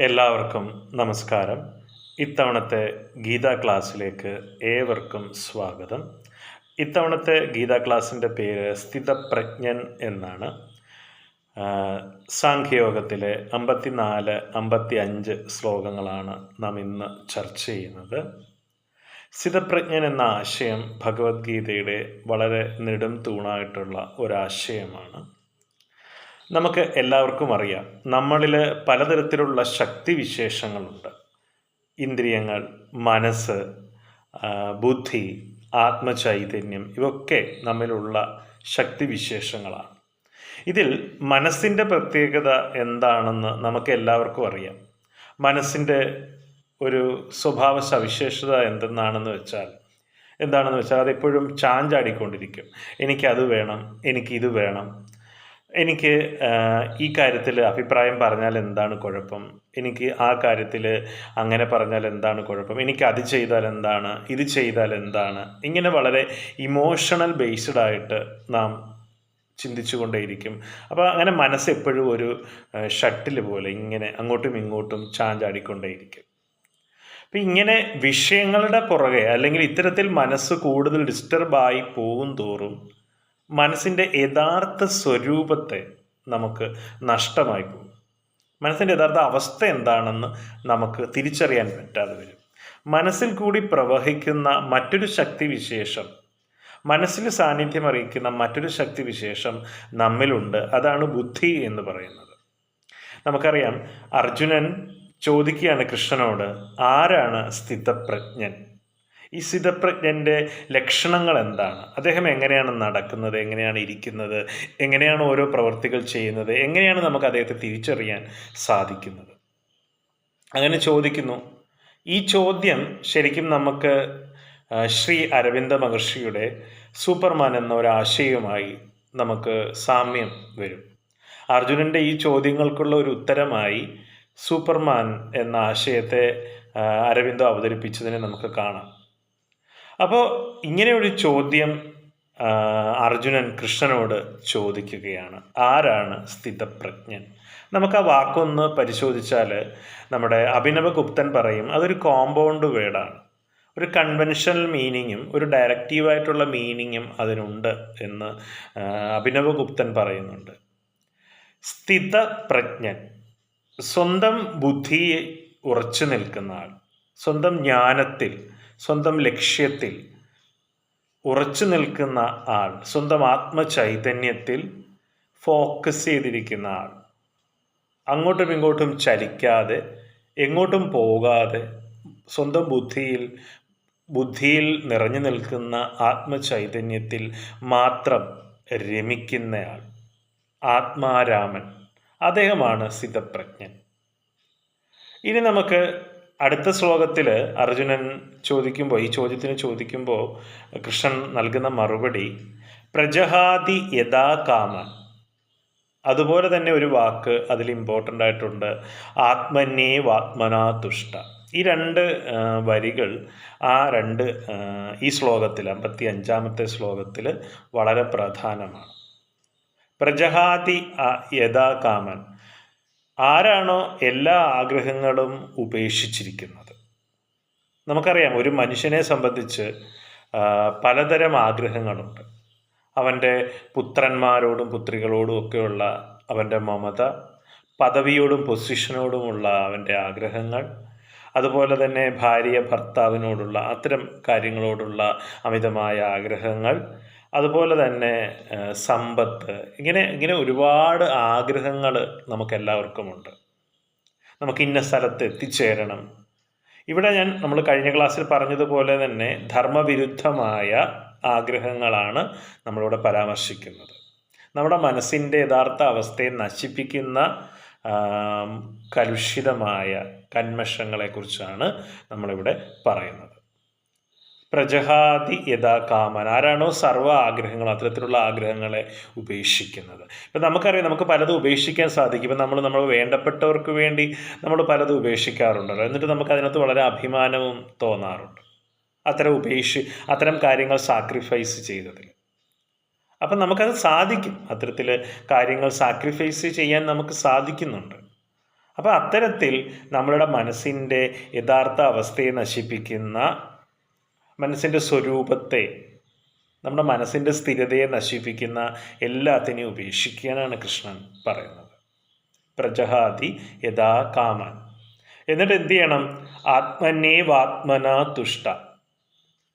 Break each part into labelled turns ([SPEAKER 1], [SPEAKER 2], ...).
[SPEAKER 1] എല്ലാവർക്കും നമസ്കാരം. ഇത്തവണത്തെ ഗീതാ ക്ലാസ്സിലേക്ക് ഏവർക്കും സ്വാഗതം. ഇത്തവണത്തെ ഗീതാ ക്ലാസ്സിന്റെ പേര് സ്ഥിതപ്രജ്ഞൻ എന്നാണ്. സാഖ്യയോഗത്തിലെ അമ്പത്തിനാല് അമ്പത്തി അഞ്ച് ശ്ലോകങ്ങളാണ് നാം ഇന്ന് ചർച്ച ചെയ്യുന്നത്. സ്ഥിതപ്രജ്ഞൻ എന്ന ആശയം ഭഗവത്ഗീതയുടെ വളരെ നെടും തൂണായിട്ടുള്ള ഒരാശയമാണ്. നമുക്ക് എല്ലാവർക്കും അറിയാം. നമ്മളിൽ പലതരത്തിലുള്ള ശക്തി വിശേഷങ്ങളുണ്ട്. ഇന്ദ്രിയങ്ങൾ മനസ്സ് ബുദ്ധി ആത്മചൈതന്യം ഇവയൊക്കെ നമ്മിലുള്ള ശക്തിവിശേഷങ്ങളാണ് ഇതിൽ മനസ്സിന്റെ പ്രത്യേകത എന്താണെന്ന് നമുക്ക് എല്ലാവർക്കും അറിയാം. മനസ്സിന്റെ ഒരു സ്വഭാവ സവിശേഷത എന്തെന്നാണെന്ന് വെച്ചാൽ എന്താണെന്ന് വെച്ചാൽ അതെപ്പോഴും ചാഞ്ചാടിക്കൊണ്ടിരിക്കും. എനിക്കത് വേണം എനിക്കിത് വേണം. എനിക്ക് ഈ കാര്യത്തിൽ അഭിപ്രായം പറഞ്ഞാൽ എന്താണ് കുഴപ്പം? എനിക്ക് ആ കാര്യത്തിൽ അങ്ങനെ പറഞ്ഞാൽ എന്താണ് കുഴപ്പം? എനിക്ക് അത് ചെയ്താൽ എന്താണ്? ഇത് ചെയ്താൽ എന്താണ്? ഇങ്ങനെ വളരെ ഇമോഷണൽ ബേസ്ഡ് ആയിട്ട് നാം ചിന്തിച്ചു കൊണ്ടേയിരിക്കും അപ്പോൾ അങ്ങനെ മനസ്സ് എപ്പോഴും ഒരു ഷട്ടിൽ പോലെ ഇങ്ങനെ അങ്ങോട്ടും ഇങ്ങോട്ടും ചാഞ്ചാടിക്കൊണ്ടേയിരിക്കും. അപ്പം ഇങ്ങനെ വിഷയങ്ങളുടെ പുറകെ അല്ലെങ്കിൽ ഇത്തരത്തിൽ മനസ്സ് കൂടുതൽ ഡിസ്റ്റർബായി പോകും തോറും മനസ്സിന്റെ യഥാർത്ഥ സ്വരൂപത്തെ നമുക്ക് നഷ്ടമായി പോകും. മനസ്സിന്റെ യഥാർത്ഥ അവസ്ഥ എന്താണെന്ന് നമുക്ക് തിരിച്ചറിയാൻ പറ്റാതെ വരും. മനസ്സിൽ കൂടി പ്രവഹിക്കുന്ന മറ്റൊരു ശക്തിവിശേഷം മനസ്സിൽ സാന്നിധ്യം അറിയിക്കുന്ന മറ്റൊരു ശക്തിവിശേഷം നമ്മിലുണ്ട്. അതാണ് ബുദ്ധി എന്ന് പറയുന്നത്. നമുക്കറിയാം അർജുനൻ ചോദിക്കുകയാണ് കൃഷ്ണനോട് ആരാണ് സ്ഥിതപ്രജ്ഞൻ? ഈ സ്ഥിതപ്രജ്ഞന്റെ ലക്ഷണങ്ങൾ എന്താണ് അദ്ദേഹം എങ്ങനെയാണ് നടക്കുന്നത്? എങ്ങനെയാണ് ഇരിക്കുന്നത്? എങ്ങനെയാണ് ഓരോ പ്രവർത്തികൾ ചെയ്യുന്നത്? എങ്ങനെയാണ് നമുക്ക് അദ്ദേഹത്തെ തിരിച്ചറിയാൻ സാധിക്കുന്നത്? അങ്ങനെ ചോദിക്കുന്നു. ഈ ചോദ്യം ശരിക്കും നമുക്ക് ശ്രീ അരവിന്ദ മഹർഷിയുടെ സൂപ്പർമാൻ എന്ന ഒരു നമുക്ക് സാമ്യം വരും. അർജുനന്റെ ഈ ചോദ്യങ്ങൾക്കുള്ള ഒരു ഉത്തരമായി സൂപ്പർമാൻ എന്ന ആശയത്തെ അരവിന്ദോ അവതരിപ്പിച്ചതിനെ നമുക്ക് കാണാം. അപ്പോൾ ഇങ്ങനെയൊരു ചോദ്യം അർജുനൻ കൃഷ്ണനോട് ചോദിക്കുകയാണ്. ആരാണ് സ്ഥിതപ്രജ്ഞൻ? നമുക്ക് ആ വാക്കൊന്ന് പരിശോധിച്ചാൽ നമ്മുടെ അഭിനവഗുപ്തൻ പറയും അതൊരു കോമ്പൗണ്ട് വേർഡാണ് ഒരു കൺവെൻഷണൽ മീനിങ്ങും ഒരു ഡയറക്റ്റീവായിട്ടുള്ള മീനിങ്ങും അതിനുണ്ട് എന്ന് അഭിനവ ഗുപ്തൻ പറയുന്നുണ്ട്. സ്ഥിതപ്രജ്ഞൻ സ്വന്തം ബുദ്ധിയെ ഉറച്ചു നിൽക്കുന്ന ആൾ സ്വന്തം ജ്ഞാനത്തിൽ സ്വന്തം ലക്ഷ്യത്തിൽ ഉറച്ചു നിൽക്കുന്ന ആൾ സ്വന്തം ആത്മചൈതന്യത്തിൽ ഫോക്കസ് ചെയ്തിരിക്കുന്ന ആൾ. അങ്ങോട്ടും ഇങ്ങോട്ടും ചലിക്കാതെ എങ്ങോട്ടും പോകാതെ സ്വന്തം ബുദ്ധിയിൽ ബുദ്ധിയിൽ നിറഞ്ഞു നിൽക്കുന്ന ആത്മചൈതന്യത്തിൽ മാത്രം രമിക്കുന്നയാൾ ആത്മാരാമൻ. അദ്ദേഹമാണ് സിദ്ധപ്രജ്ഞൻ. ഇനി നമുക്ക് അടുത്ത ശ്ലോകത്തിൽ അർജുനൻ ചോദിക്കുമ്പോൾ ഈ ചോദ്യത്തിന് ചോദിക്കുമ്പോൾ കൃഷ്ണൻ നൽകുന്ന മറുപടി പ്രജഹാതി യഥാ കാമൻ അതുപോലെ തന്നെ ഒരു വാക്ക് അതിൽ ഇമ്പോർട്ടന്റ് ആയിട്ടുണ്ട് ആത്മന്യേ വാത്മനാ തുഷ്ട. ഈ രണ്ട് വരികൾ ആ രണ്ട് ഈ ശ്ലോകത്തിൽ അമ്പത്തി അഞ്ചാമത്തെ ശ്ലോകത്തിൽ വളരെ പ്രധാനമാണ്. പ്രജഹാതി യഥാ കാമൻ. ആരാണോ എല്ലാ ആഗ്രഹങ്ങളും ഉപേക്ഷിച്ചിരിക്കുന്നത്? നമുക്കറിയാം ഒരു മനുഷ്യനെ സംബന്ധിച്ച് പലതരം ആഗ്രഹങ്ങളുണ്ട്. അവന്റെ പുത്രന്മാരോടും പുത്രികളോടും ഒക്കെയുള്ള അവന്റെ മമത പദവിയോടും പൊസിഷനോടുമുള്ള അവന്റെ ആഗ്രഹങ്ങൾ അതുപോലെ തന്നെ ഭാര്യ ഭർത്താവിനോടുള്ള അത്തരം കാര്യങ്ങളോടുള്ള അമിതമായ ആഗ്രഹങ്ങൾ അതുപോലെ തന്നെ സമ്പത്ത്. ഇങ്ങനെ ഇങ്ങനെ ഒരുപാട് ആഗ്രഹങ്ങൾ നമുക്കെല്ലാവർക്കുമുണ്ട്. നമുക്ക് ഇന്ന സ്ഥലത്ത് എത്തിച്ചേരണം. ഇവിടെ ഞാൻ നമ്മൾ കഴിഞ്ഞ ക്ലാസ്സിൽ പറഞ്ഞതുപോലെ തന്നെ ധർമ്മവിരുദ്ധമായ ആഗ്രഹങ്ങളാണ് നമ്മളിവിടെ പരാമർശിക്കുന്നത്. നമ്മുടെ മനസ്സിന്റെ യഥാർത്ഥ അവസ്ഥയെ നശിപ്പിക്കുന്ന കലുഷിതമായ കന്മഷങ്ങളെക്കുറിച്ചാണ് നമ്മളിവിടെ പറയുന്നത്. പ്രജഹാതി യഥാ കാമൻ ആരാണോ സർവ ആഗ്രഹങ്ങൾ അത്തരത്തിലുള്ള ആഗ്രഹങ്ങളെ ഉപേക്ഷിക്കുന്നത്. ഇപ്പം നമുക്കറിയാം നമുക്ക് പലതും ഉപേക്ഷിക്കാൻ സാധിക്കും. ഇപ്പം നമ്മൾ നമ്മൾ വേണ്ടപ്പെട്ടവർക്ക് വേണ്ടി നമ്മൾ പലതും ഉപേക്ഷിക്കാറുണ്ടല്ലോ. എന്നിട്ട് നമുക്ക് അതിനകത്ത് വളരെ അഭിമാനവും തോന്നാറുണ്ട്. അത്തരം ഉപേക്ഷി അത്തരം കാര്യങ്ങൾ സാക്രിഫൈസ് ചെയ്തതിൽ. അപ്പം നമുക്കത് സാധിക്കും. അത്തരത്തിൽ കാര്യങ്ങൾ സാക്രിഫൈസ് ചെയ്യാൻ നമുക്ക് സാധിക്കുന്നുണ്ട്. അപ്പോൾ അത്തരത്തിൽ നമ്മളുടെ മനസ്സിന്റെ യഥാർത്ഥ അവസ്ഥയെ നശിപ്പിക്കുന്ന മനസ്സിന്റെ സ്വരൂപത്തെ നമ്മുടെ മനസ്സിന്റെ സ്ഥിരതയെ നശിപ്പിക്കുന്ന എല്ലാത്തിനെയും ഉപേക്ഷിക്കാനാണ് കൃഷ്ണൻ പറയുന്നത്. പ്രജഹാതി യഥാ കാമൻ. എന്നിട്ട് എന്ത് ചെയ്യണം? ആത്മനേവാത്മന തുഷ്ട.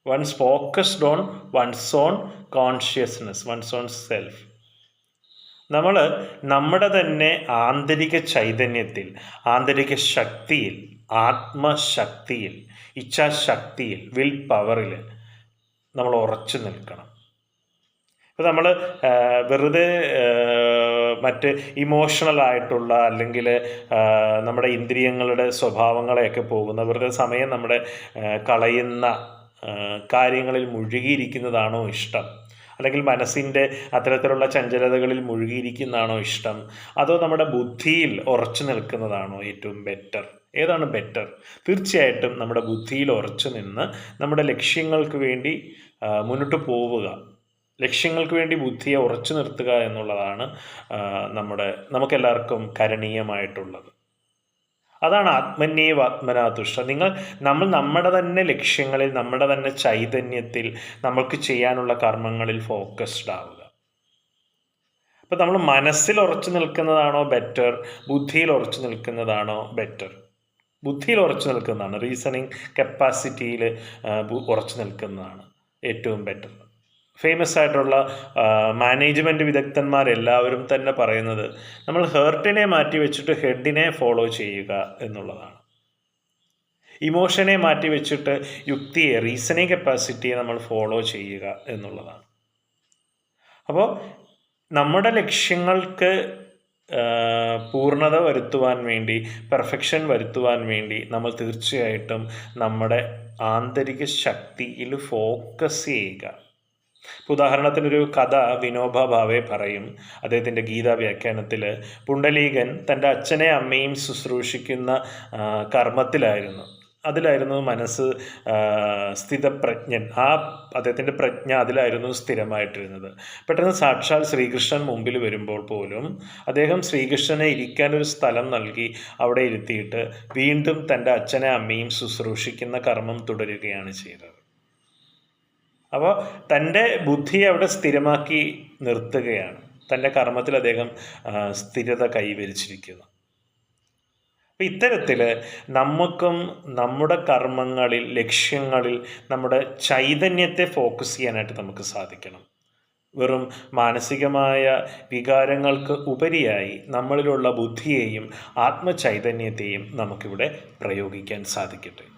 [SPEAKER 1] Once focused on once on consciousness once on self നമ്മൾ നമ്മുടെ തന്നെ ആന്തരിക ചൈതന്യത്തിൽ ആന്തരിക ശക്തിയിൽ ആത്മശക്തിയിൽ ഇച്ഛാശക്തിയിൽ വിൽ പവറിൽ നമ്മൾ ഉറച്ചു നിൽക്കണം. ഇപ്പോൾ നമ്മൾ വെറുതെ മറ്റ് ഇമോഷണൽ ആയിട്ടുള്ള അല്ലെങ്കിൽ നമ്മുടെ ഇന്ദ്രിയങ്ങളുടെ സ്വഭാവങ്ങളെയൊക്കെ പോകുന്ന വെറുതെ സമയം നമ്മുടെ കളയുന്ന കാര്യങ്ങളിൽ മുഴുകിയിരിക്കുന്നതാണോ ഇഷ്ടം? അല്ലെങ്കിൽ മനസ്സിന്റെ അത്തരത്തിലുള്ള ചഞ്ചലതകളിൽ മുഴുകിയിരിക്കുന്നതാണോ ഇഷ്ടം? അതോ നമ്മുടെ ബുദ്ധിയിൽ ഉറച്ചു നിൽക്കുന്നതാണോ ഏറ്റവും ബെറ്റർ ഏതാണ് ബെറ്റർ തീർച്ചയായിട്ടും നമ്മുടെ ബുദ്ധിയിൽ ഉറച്ചു നിന്ന് നമ്മുടെ ലക്ഷ്യങ്ങൾക്ക് വേണ്ടി മുന്നോട്ട് പോവുക. ലക്ഷ്യങ്ങൾക്ക് വേണ്ടി ബുദ്ധിയെ ഉറച്ചു നിർത്തുക എന്നുള്ളതാണ് നമ്മുടെ നമുക്കെല്ലാവർക്കും കരണീയമായിട്ടുള്ളത്. അതാണ് ആത്മന്യേവ ആത്മനാതുഷ്ട നിങ്ങൾ നമ്മൾ നമ്മുടെ തന്നെ ലക്ഷ്യങ്ങളിൽ നമ്മുടെ തന്നെ ചൈതന്യത്തിൽ നമുക്ക് ചെയ്യാനുള്ള കർമ്മങ്ങളിൽ ഫോക്കസ്ഡ് ആവുക. അപ്പം നമ്മൾ മനസ്സിൽ ഉറച്ചു നിൽക്കുന്നതാണോ ബെറ്റർ ബുദ്ധിയിൽ ഉറച്ചു നിൽക്കുന്നതാണോ ബെറ്റർ ബുദ്ധിയിൽ ഉറച്ചു നിൽക്കുന്നതാണ്. റീസണിങ് കപ്പാസിറ്റിയിൽ ഉറച്ചു നിൽക്കുന്നതാണ് ഏറ്റവും ബെറ്റർ ഫേമസ് ആയിട്ടുള്ള മാനേജ്മെന്റ് വിദഗ്ധന്മാരെല്ലാവരും തന്നെ പറയുന്നത് നമ്മൾ ഹേർട്ടിനെ മാറ്റി വെച്ചിട്ട് ഹെഡിനെ ഫോളോ ചെയ്യുക എന്നുള്ളതാണ്. ഇമോഷനെ മാറ്റി വെച്ചിട്ട് യുക്തിയെ റീസണിങ് കപ്പാസിറ്റിയെ നമ്മൾ ഫോളോ ചെയ്യുക എന്നുള്ളതാണ്. അപ്പോൾ നമ്മുടെ ലക്ഷ്യങ്ങൾക്ക് പൂർണത വരുത്തുവാൻ വേണ്ടി പെർഫെക്ഷൻ വരുത്തുവാൻ വേണ്ടി നമ്മൾ തീർച്ചയായിട്ടും നമ്മുടെ ആന്തരിക ശക്തിയിൽ ഫോക്കസ് ചെയ്യുക. ഉദാഹരണത്തിനൊരു കഥ വിനോബ ഭാവെ പറയും. അദ്ദേഹത്തിന്റെ ഗീതാ വ്യാഖ്യാനത്തിൽ പുണ്ടലീകൻ തന്റെ അച്ഛനെ അമ്മയും ശുശ്രൂഷിക്കുന്ന കർമ്മത്തിലായിരുന്നു. അതിലായിരുന്നു മനസ്സ് സ്ഥിതപ്രജ്ഞൻ. ആ അദ്ദേഹത്തിന്റെ പ്രജ്ഞ അതിലായിരുന്നു സ്ഥിരമായിട്ടിരുന്നത്. പെട്ടെന്ന് സാക്ഷാൽ ശ്രീകൃഷ്ണൻ മുമ്പിൽ വരുമ്പോൾ പോലും അദ്ദേഹം ശ്രീകൃഷ്ണനെ ഇരിക്കാൻ ഒരു സ്ഥലം നൽകി അവിടെ ഇരുത്തിയിട്ട് വീണ്ടും തന്റെ അച്ഛനെ അമ്മയും ശുശ്രൂഷിക്കുന്ന കർമ്മം തുടരുകയാണ് ചെയ്തത്. അപ്പോൾ തന്റെ ബുദ്ധിയെ അവിടെ സ്ഥിരമാക്കി നിർത്തുകയാണ്. തന്റെ കർമ്മത്തിൽ അദ്ദേഹം സ്ഥിരത കൈവരിച്ചിരിക്കുന്നു. അപ്പം ഇത്തരത്തിൽ നമുക്കും നമ്മുടെ കർമ്മങ്ങളിൽ ലക്ഷ്യങ്ങളിൽ നമ്മുടെ ചൈതന്യത്തെ ഫോക്കസ് ചെയ്യാനായിട്ട് നമുക്ക് സാധിക്കണം. വെറും മാനസികമായ വികാരങ്ങൾക്ക് ഉപരിയായി നമ്മളിലുള്ള ബുദ്ധിയെയും ആത്മചൈതന്യത്തെയും നമുക്കിവിടെ പ്രയോഗിക്കാൻ സാധിക്കട്ടെ.